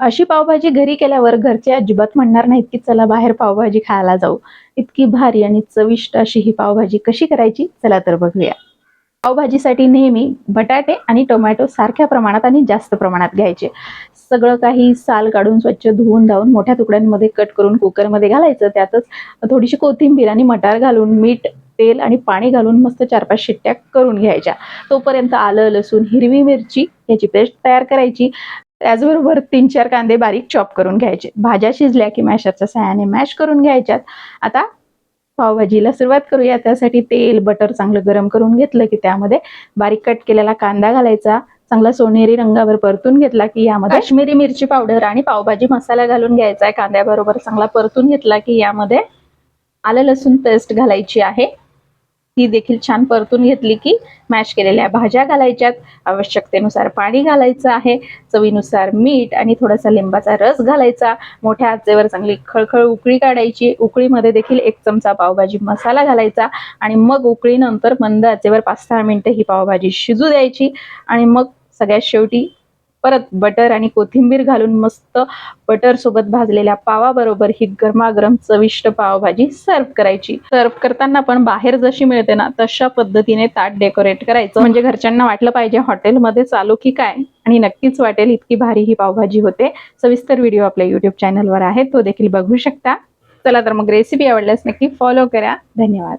अशी पावभाजी घरी केल्यावर घरचे अजिबात म्हणणार नाहीत की चला बाहेर पावभाजी खायला जाऊ. इतकी भारी आणि चविष्ट अशी ही पावभाजी कशी करायची? चला तर बघूया. पावभाजीसाठी नेहमी बटाटे आणि टोमॅटो सारख्या प्रमाणात आणि जास्त प्रमाणात घ्यायचे. सगळं काही साल काढून स्वच्छ धुवून धावून मोठ्या तुकड्यांमध्ये कट करून कुकरमध्ये घालायचं. त्यातच थोडीशी कोथिंबीर आणि मटार घालून मीठ तेल आणि पाणी घालून मस्त चार पाच शिट्ट्या करून घ्यायच्या. तोपर्यंत आलं लसूण हिरवी मिरची याची पेस्ट तयार करायची. त्याचबरोबर तीन चार कांदे बारीक चॉप करून घ्यायचे. भाज्या शिजल्या की मॅशरच्या सहाय्याने मॅश करून घ्यायच्यात. आता पावभाजीला सुरुवात करूया. त्यासाठी तेल बटर चांगलं गरम करून घेतलं की त्यामध्ये बारीक कट केलेला कांदा घालायचा. चांगला सोनेरी रंगावर परतून घेतला की यामध्ये काश्मीरी मिरची पावडर आणि पावभाजी मसाला घालून घ्यायचा आहे. कांद्याबरोबर चांगला परतून घेतला की यामध्ये आलं लसूण पेस्ट घालायची आहे. ही देखील छान परतून घेतली की मॅश केलेल्या भाज्या घालायच्यात. आवश्यकतेनुसार पाणी घालायचं आहे. चवीनुसार मीठ आणि थोडासा लिंबाचा रस घालायचा. मोठ्या आचेवर चांगली खळखळ उकळी काढायची. उकळीमध्ये देखील एक चमचा पावभाजी मसाला घालायचा आणि मग उकळीनंतर मंद आचेवर पाच सहा मिनटं ही पावभाजी शिजू द्यायची आणि मग सगळ्यात शेवटी परत बटर आणि कोथिंबीर घालून मस्त बटर सोबत भाजलेल्या पावाबरोबर ही गरमागरम चविष्ट पावभाजी सर्व करायची. सर्व करताना पण बाहेर जशी मिळते ना तशा पद्धतीने ताट डेकोरेट करायचं. म्हणजे घरच्यांना वाटलं पाहिजे हॉटेलमध्ये चालू की काय? आणि नक्कीच वाटेल इतकी भारी ही पावभाजी होते. सविस्तर व्हिडिओ आपल्या युट्यूब चॅनलवर आहे तो देखील बघू शकता. चला तर मग रेसिपी आवडल्यास नक्की फॉलो करा. धन्यवाद.